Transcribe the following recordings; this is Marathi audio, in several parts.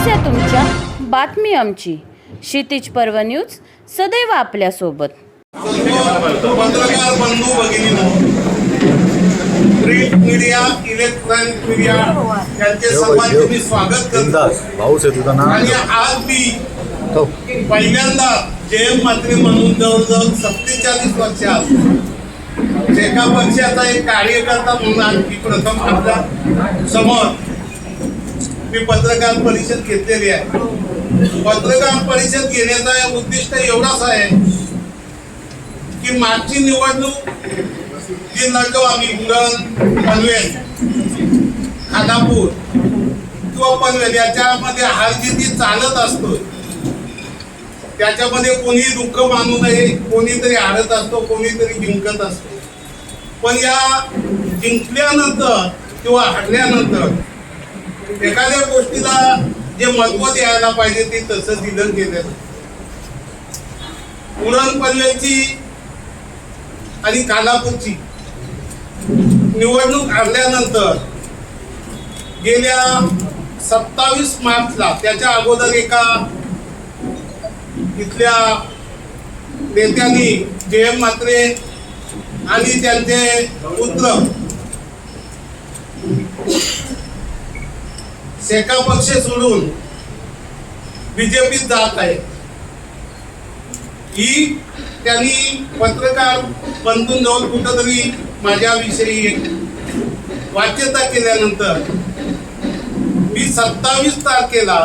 समस्या तुमच्या बातमी आमची. क्षितिज पर्व न्यूज सदैव आपल्यासोबत. पत्रकार बंधू भगिनीनो प्रिंट मीडिया इलेक्ट्रॉनिक मीडिया यांचे सर्वांचे मी स्वागत करतो बिंदास पाऊस आहे तुझं आणि नाव आज मी तो पहिल्यांदा जयम मात्रे म्हणून जवळजवळ सत्तेचाळीस वर्षात एका पक्षाचा एक कार्यकर्ता म्हणून आज मी प्रथम आपल्यासमोर मी पत्रकार परिषद घेतलेली आहे. पत्रकार परिषद घेण्याचा उद्दिष्ट एवढाच आहे की मागची निवडणूक जी लढलो आम्ही उरण पनवेल खानापूर किंवा पनवेल याच्यामध्ये हारजिती चालत असतो त्याच्यामध्ये कोणी दुःख मानू नये कोणीतरी हारत असतो कोणीतरी जिंकत असतो. पण या जिंकल्यानंतर किंवा हरल्यानंतर एखाद्या गोष्टीला जे महत्त्व द्यायला पाहिजे ते तसं दिलं गेलं. उरण पल्ल्याची आणि कालापूरची निवडणूक आणल्यानंतर गेल्या सत्तावीस मार्चला त्याच्या अगोदर एका इथल्या नेत्यांनी जे म्हात्रे आणि त्यांचे पुत्र सेका पक्ष सोडून बीजेपीत जात आहे. ही त्यांनी पत्रकार बंधूंजवळ कुठंतरी माझ्याविषयी वाच्यता केल्यानंतर मी सत्तावीस तारखेला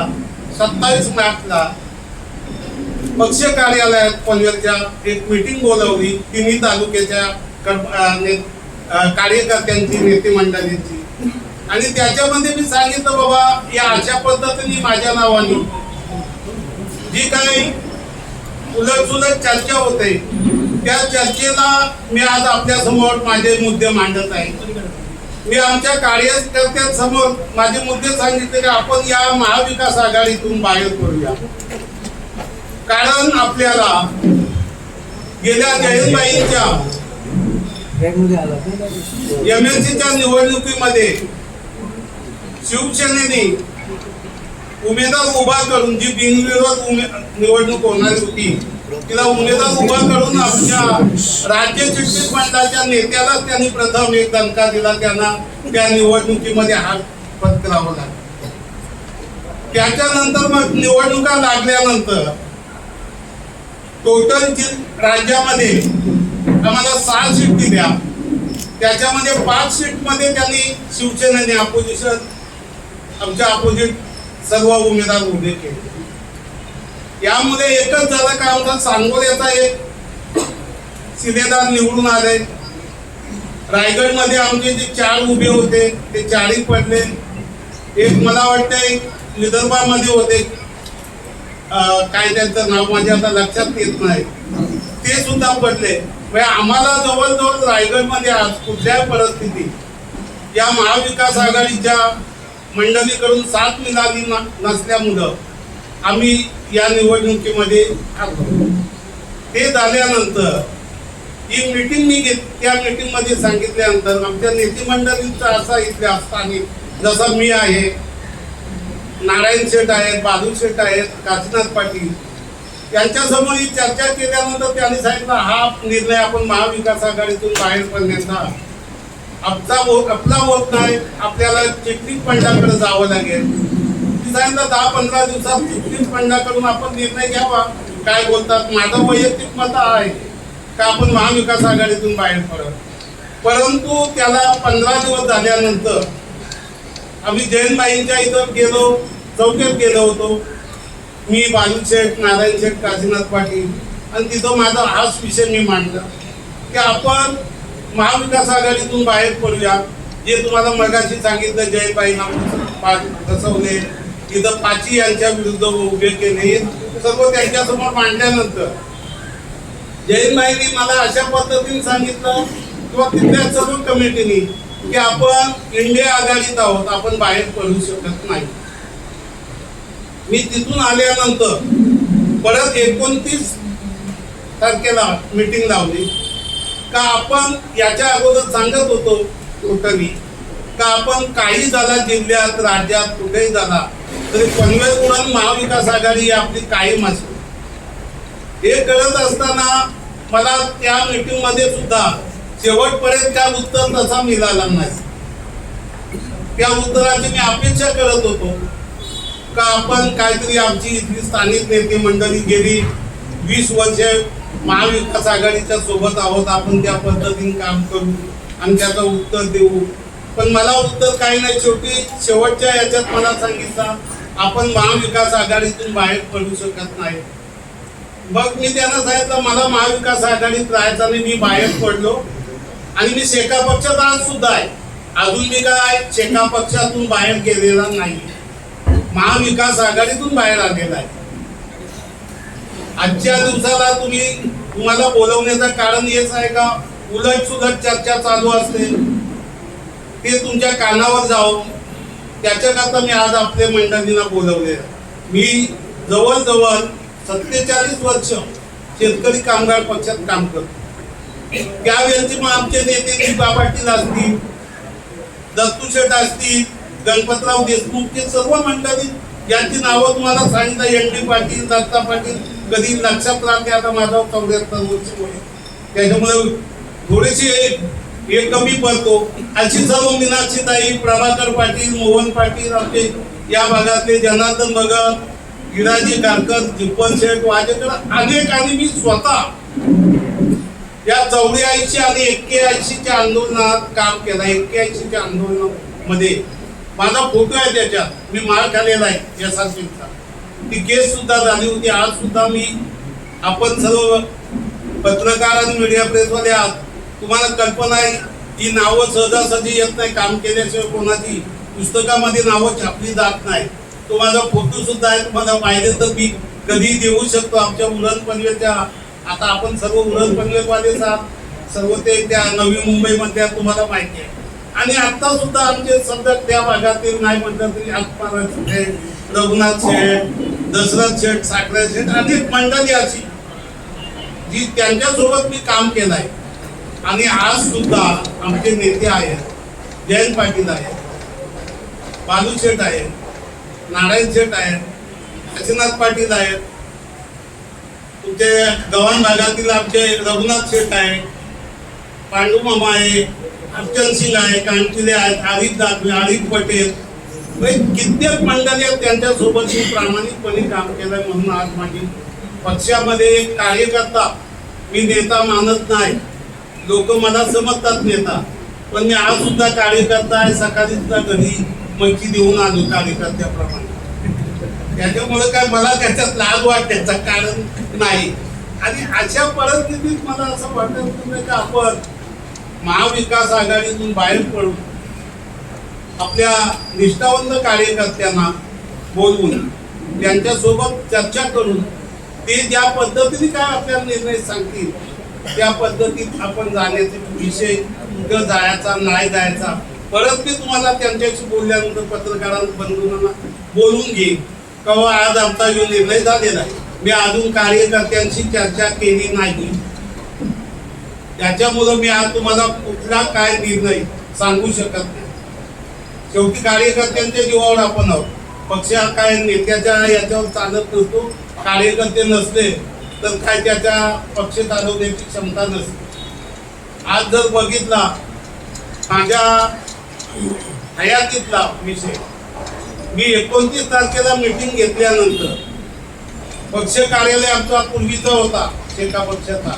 सत्तावीस मार्चला पक्ष कार्यालयात पनवेलच्या एक मीटिंग बोलावली. तिन्ही तालुक्याच्या कार्यकर्त्यांची नेते मंडळींची. आणि त्याच्यामध्ये मी सांगितलं बाबा या अशा पद्धतीने माझ्या नावाने जी काही उलट सुलट चर्चा होते त्या चर्चेला मी आज आपल्यासमोर माझे मुद्दे मांडत आहे. मी आमच्या कार्यकर्त्यांसमोर माझे मुद्दे सांगितले की आपण या महाविकास आघाडीतून बाहेर पडूया. कारण आपल्याला गेल्या जयंतबाईंच्या एम एल सीच्या निवडणुकीमध्ये शिवसेनेने उमेदवार उभा करून जी बिनविरोध निवडणूक होणार होती तिला उमेदवार उभा करून आमच्या राज्य शिक्षित मंडळाच्या नेत्यालाच त्यांनी प्रथम एक दणका दिला त्यांना त्या निवडणुकीमध्ये हात पत्करावा लागला. त्याच्यानंतर मग निवडणुका लागल्यानंतर टोटल राज्यामध्ये आम्हाला सहा सीट दिल्या. त्याच्यामध्ये पाच सीटमध्ये त्यांनी शिवसेनेने अपोजिशन आमच्या अपोजिट सर्व उमेदवार उभे केले. यामध्ये एकच झालं का आमचा सांगोल्याचा एक शिलेदार निवडून आले. रायगडमध्ये आमचे जे चार उभे होते ते चारही पडले. एक मला वाटतं विदर्भामध्ये होते. काय त्यांचं नाव माझ्या आता लक्षात येत नाही. ते सुद्धा पडले. म्हणजे आम्हाला जवळजवळ रायगडमध्ये आज कुठल्याही परिस्थितीत या महाविकास आघाडीच्या मंडळीकडून साथ मिळाली न- नसल्यामुळं आम्ही या निवडणुकीमध्ये हरलो ते झाल्यानंतर ही मीटिंग मी घेत त्या मीटिंगमध्ये सांगितल्यानंतर आमच्या नेते मंडळींचा असा इथल्या असताना जसं मी आहे नारायण शेठ आहेत बाजू शेठ आहेत काशीनाथ पाटील यांच्यासमोर ही चर्चा केल्यानंतर त्यांनी सांगितलं हा निर्णय आपण महाविकास आघाडीतून बाहेर पडण्याचा आपला होत आपला होत नाही आपल्याला चिटणीस पंडाकडे जावं लागेल. मी दहा पंधरा दिवसात चिटणीस पंडाकडून आपण निर्णय घ्यावा. काय बोलतात? माझं वैयक्तिक मत आहे का आपण महाविकास आघाडीतून बाहेर पडत परंतु त्याला पंधरा दिवस झाल्यानंतर आम्ही जैनबाईंच्या इथं गेलो चौकेत गेलो होतो. मी बालू शेठ नारायण शेठ काशीनाथ पाटील. आणि तिथं माझा हाच विषय मी मांडला. की आपण महाविकास आघाडीतून बाहेर पडूया. जे तुम्हाला मगाशी सांगितलं जयबाई फसवले तिथं पाची यांच्या विरुद्ध उभे केले. सर्व त्यांच्यासमोर मांडल्यानंतर जैनबाईंनी मला अशा पद्धतीने सांगितलं किंवा तिथल्या सर्व कमिटीनी की आपण इंडिया आघाडीत आहोत आपण बाहेर पडू शकत नाही. मी तिथून आल्यानंतर परत एकोणतीस तारखेला मीटिंग लावली. का आपण याच्या अगोदर सांगत होतो टोटली का आपण काही झाला जिल्ह्यात राज्यात कुठेही झाला तरी पनवेल उडण महाविकास आघाडी ही आपली कायम असते. हे कळत असताना मला त्या मीटिंगमध्ये सुद्धा शेवटपर्यंत त्या उत्तर तसा मिळाला नाही. त्या उत्तराची मी अपेक्षा करत होतो. का आपण काहीतरी आमची इथली स्थानिक नेते मंडळी गेली वीस वर्ष महाविकास आघाडीच्या सोबत आहोत आपण त्या पद्धतीने काम करू आणि त्याचं उत्तर देऊ. पण मला उत्तर काही नाही. शेवटी शेवटच्या याच्यात मला सांगितलं आपण महाविकास आघाडीतून बाहेर पडू शकत नाही. मग मी त्यांना सांगितलं मला महाविकास आघाडीत राहायचं आणि मी बाहेर पडलो. आणि मी शेका पक्षात आज सुद्धा आहे. अजून मी काय शेका पक्षातून बाहेर गेलेला नाही. महाविकास आघाडीतून बाहेर आलेला आहे. आजच्या दिवसाला तुम्ही तुम्हाला बोलवण्याचं कारण हेच आहे का? उलट सुलट चर्चा चालू असते. ते तुमच्या कानावर जाऊन त्याच्याकरता मी आज आपल्या मंडळींना बोलवले. मी जवळजवळ सत्तेचाळीस वर्ष शेतकरी कामगार पक्षात काम करतो. त्यावेळेचे मग आमचे नेते दीपा पाटील असतील दत्तू शेठ असतील गणपतराव देशमुख ते सर्व मंडळी यांची नावं तुम्हाला सांगितलं. एन डी पाटील दत्ता पाटील कधी लक्षात राहते आता माझा चौऱ्याहत्तर त्याच्यामुळे थोडीशी हे कमी पडतो. अशी सर्व मीनाक्षीताई प्रभाकर पाटील मोहन पाटील आमचे या भागातले जनार्दन भगत गिराजी कारकर जिप्पन शेठ वाजेकर अनेक आणि मी स्वतः या चौऱ्याऐंशी आणि एक्क्याऐंशीच्या आंदोलनात काम केलं. एक्क्याऐंशीच्या आंदोलनामध्ये माझा फोटो आहे त्याच्यात. मी मार खालेला आहे या आर ती केस सुद्धा झाली होती. आज सुद्धा मी आपण सर्व पत्रकार आणि मीडिया प्रेसमध्ये आहात. तुम्हाला कल्पना आहे ही नावं सहजासहजी येत नाही काम केल्याशिवाय कोणाची पुस्तकामध्ये नावं छापली जात नाही. तो माझा फोटो सुद्धा आहे तुम्हाला पाहिजे तर मी कधी देऊ शकतो. आमच्या उरण पनवेलच्या आता आपण सर्व उरण पनवेलवालेच आहात. सर्व ते त्या नवी मुंबईमध्ये तुम्हाला माहिती आहे. आणि आता सुद्धा आमचे सध्या त्या भागातील नाही म्हटलं तरी आज रघुनाथ शेठ दशरथ शेठ साखरे शेठ आणि मंडळी अशी जी त्यांच्यासोबत मी काम केलं आहे आणि आज सुद्धा आमचे नेते आहेत जयंत पाटील आहेत बालू शेठ आहेत नारायण शेठ आहेत काशीनाथ पाटील आहेत. तुमचे गव्हाण भागातील आमचे रघुनाथ शेठ आहे पांडू मामा आहे अर्चन सिंग आहे कांटिले आहेत आरिफ दाखवे आरिफ पटेल कित्येक मंडळी त्यांच्यासोबत? मी प्रामाणिकपणे काम केलंय म्हणून आज माझी पक्षामध्ये एक कार्यकर्ता मी नेता मानत नाही. लोक मला समजतात नेता पण मी आज सुद्धा कार्यकर्ता आहे. सकाळी सुद्धा घरी मच्छी देऊन आलो कार्यकर्त्याप्रमाणे. त्याच्यामुळे काय मला त्याच्यात लाज वाटण्याचं कारण नाही. आणि अशा परिस्थितीत मला असं वाटत नाही का आपण महाविकास आघाडीतून बाहेर पडू. आपल्या निष्ठावंत कार्यकर्त्यांना बोलवून त्यांच्यासोबत चर्चा करून ते ज्या पद्धतीने काय आपल्याला निर्णय सांगतील त्या पद्धतीत आपण जाण्याचे विषय कुठं जायचा नाही जायचा परत मी तुम्हाला त्यांच्याशी बोलल्यानंतर पत्रकारांना बंधूंना बोलून घेईन. कवा आज आमचा जो निर्णय झालेला आहे मी अजून कार्यकर्त्यांशी चर्चा केली नाही. त्याच्यामुळं मी आज तुम्हाला कुठला काय निर्णय सांगू शकत नाही. शेवटी कार्यकर्त्यांच्या जीवावर आपण आहोत. पक्ष काय नेत्याच्या याच्यावर चालत नसतो कार्यकर्ते नसले तर काय त्याच्या पक्ष चालवण्याची क्षमता नसते. आज जर बघितला माझ्या हयातीतला विषय मी एकोणतीस तारखेला मीटिंग घेतल्यानंतर पक्ष कार्यालय आमचा पूर्वीचा होता शेका पक्षाचा.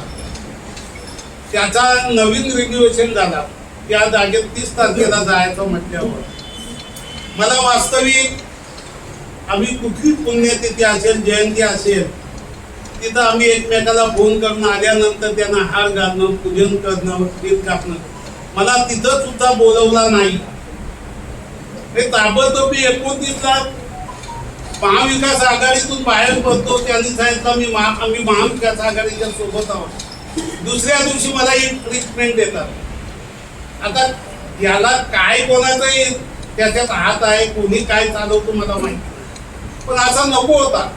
त्याचा नवीन रिन्युएशन झाला. त्या जागेत तीस तारखेला जायचं म्हटल्यावर. मला वास्तविक आम्ही कुठली पुण्यतिथी असेल जयंती असेल तिथं आम्ही एकमेकाला फोन करणं आल्यानंतर त्यांना हार घालणं पूजन करणं गीत कापणं मला तिथं सुद्धा बोलवला नाही. हे ताबडतोब मी एकोणतीसला महाविकास आघाडीतून बाहेर पडतो त्यांनी सांगितलं मी महा आम्ही महाविकास आघाडीच्या सोबत आहोत. दुसऱ्या दिवशी मला एक ट्रीटमेंट देतात. आता याला काय कोणाचं त्याच्यात हात आहे कोणी काय चालवतो मला माहिती पण असा नको होता.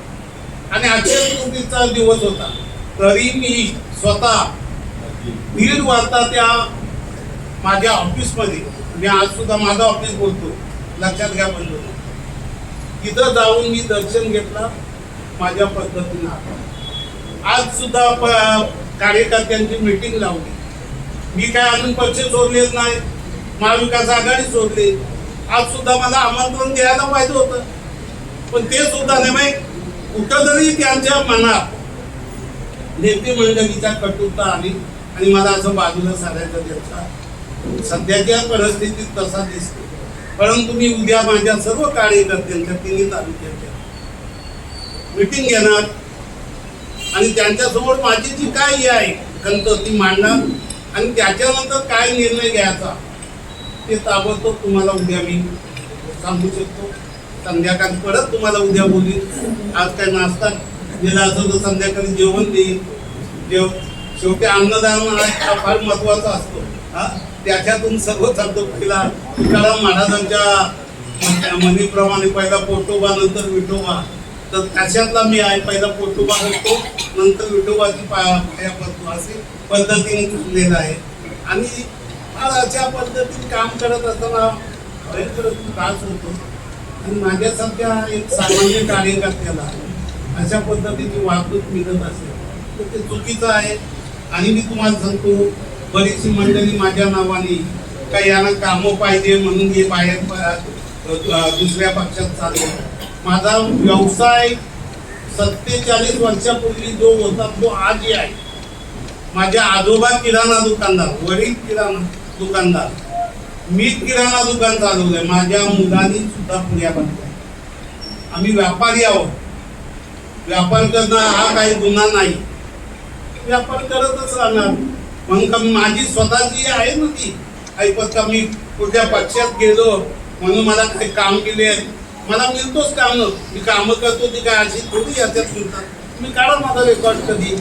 आणि अक्षय तृतीचा दिवस होता. तरी मी स्वतः दीड वाजता त्या माझ्या ऑफिसमध्ये मी आज सुद्धा माझं ऑफिस बोलतो. लक्षात घ्या बंद तिथं जाऊन मी दर्शन घेतलं माझ्या पद्धतीनं. आज सुद्धा प- कार्यकर्त्यांची मीटिंग लावली. मी काय अजून पक्ष सोडलेच नाही. महाविकास आघाडी सोडली. आज सुद्धा मला आमंत्रण द्यायला पाहिजे होतं. पण ते सुद्धा नाही कुठं कुठंतरी त्यांच्या मनात नेते मंडळीच्या कटुता आली आणि मला असं बाजूला सारायचं त्यांचा सध्याच्या परिस्थितीत तसा दिसतो. परंतु मी उद्या माझ्या सर्व कार्यकर्त्यांच्या तिन्ही तालुक्याच्या मिटिंग घेणार आणि त्यांच्यासमोर माझी जी काय हे आहे खंत ती मांडणार आणि त्याच्यानंतर काय निर्णय घ्यायचा ते ताबडतोब तुम्हाला उद्या मी सांगू शकतो. संध्याकाळी परत तुम्हाला उद्या बोलीन आज काय नाश्ता दिला असं तर संध्याकाळी जेवण देईल जेव शेवटी अन्नदान हा फार महत्त्वाचा असतो. हा? त्याच्यातून सर्व चालतो पहिला तुकाराम महाराजांच्या म्हणीप्रमाणे पहिला पोटोबा नंतर विठोबा. तर त्याच्यातला मी आहे? पहिला पोटोबा करतो नंतर विठोबाची पाया पाया पडतो असे पद्धतीने ठरलेलं आहे. आणि आज अशा पद्धतीने काम करत असताना भयंकर त्रास होतो. आणि माझ्यासारख्या एक सामान्य कार्यकर्त्याला अशा पद्धतीची वागणूक मिळत असेल तर ते चुकीचं आहे. आणि मी तुम्हाला सांगतो बरीचशी मंडळी माझ्या नावाने का यांना कामं पाहिजे म्हणून हे बाहेर दुसऱ्या पक्षात चालले. माझा व्यवसाय सत्तेचाळीस वर्षापूर्वी जो होता तो आजही आहे. माझ्या आजोबा किराणा दुकानदार वडील किराणा. दुकानदार. मी किराणा दुकान चालवलंय. माझ्या मुलांनी सुद्धा पुण्या बनवल्या. आम्ही व्यापारी आहोत. व्यापार करणं हा काही गुन्हा नाही. व्यापार करतच राहणार. मग का माझी स्वतःची आहे ना ती. ऐकत का मी कुठल्या पक्षात गेलो म्हणून मला काही काम केले मला मिळतोच काम. मी कामं करतो ती काय अशी थोडी याच्यात मिळतात. मी काढा माझा रेकॉर्ड कधी.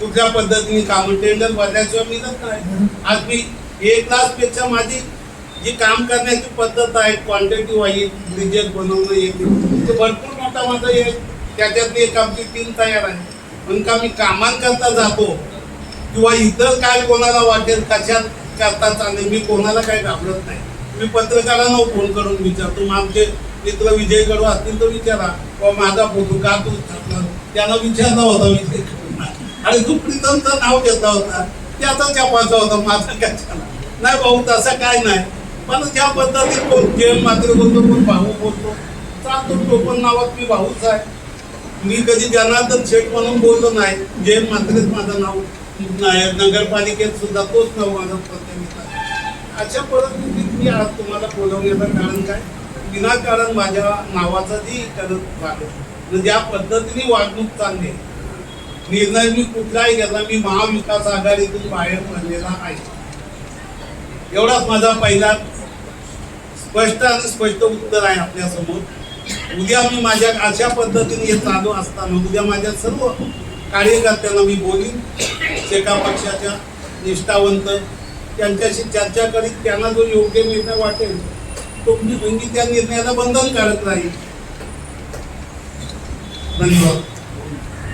कुठल्या पद्धतीने काम टेंडर भरल्याशिवाय मिळत नाही. आज मी एक तासपेक्षा माझी जी काम करण्याची पद्धत आहे क्वांटिटी वाईज रिजेक्ट बनवणं येते ते भरपूर मोठा माझा एक त्याच्यातली एक आमची टीम तयार आहे. म्हणून का मी कामांकरता जातो किंवा इतर काय कोणाला वाटेल कशात करता चालेल मी कोणाला काय घाबरत नाही. मी पत्रकारांना फोन करून विचारतो मग आमचे मित्र विजय गडू असतील तर विचारा किंवा माझा फोटो का तू छापला त्यांना विचारला होता विजय गडूंना. आणि तू प्रीतमचं नाव घेतला होता. त्याचा छापाचा होता? माझा कशाला? नाही भाऊ तसं काय नाही. पण ज्या पद्धतीत कोण खेळ मात्र बोलतो कोण भाऊ बोलतो. चालतो टोपण नावात मी भाऊच आहे. मी कधी जनार्दन शेठ म्हणून बोललो नाही. जे मात्रेच माझं नाव. नाही नगरपालिकेत सुद्धा तोच नाव माझा प्रतिनिधित्व आहे. अशा परिस्थितीत मी आज तुम्हाला बोलवण्याचं कारण काय? विनाकारण माझ्या नावाचं जी करत झालं. ज्या पद्धतीने वागणूक चालली निर्णय मी कुठलाही घेतला मी महाविकास आघाडीतून बाहेर पडलेला आहे. एवढाच माझा पहिला स्पष्ट आणि स्पष्ट उत्तर आहे आपल्यासमोर. उद्या मी माझ्या अशा पद्धतीने हे चालू असताना उद्या माझ्या सर्व कार्यकर्त्यांना मी बोलीन. एका पक्षाच्या निष्ठावंत त्यांच्याशी चर्चा करीत त्यांना जो योग्य निर्णय वाटेल तो मी मी त्या निर्णयाला बंधनकारक राहील धन्यवाद.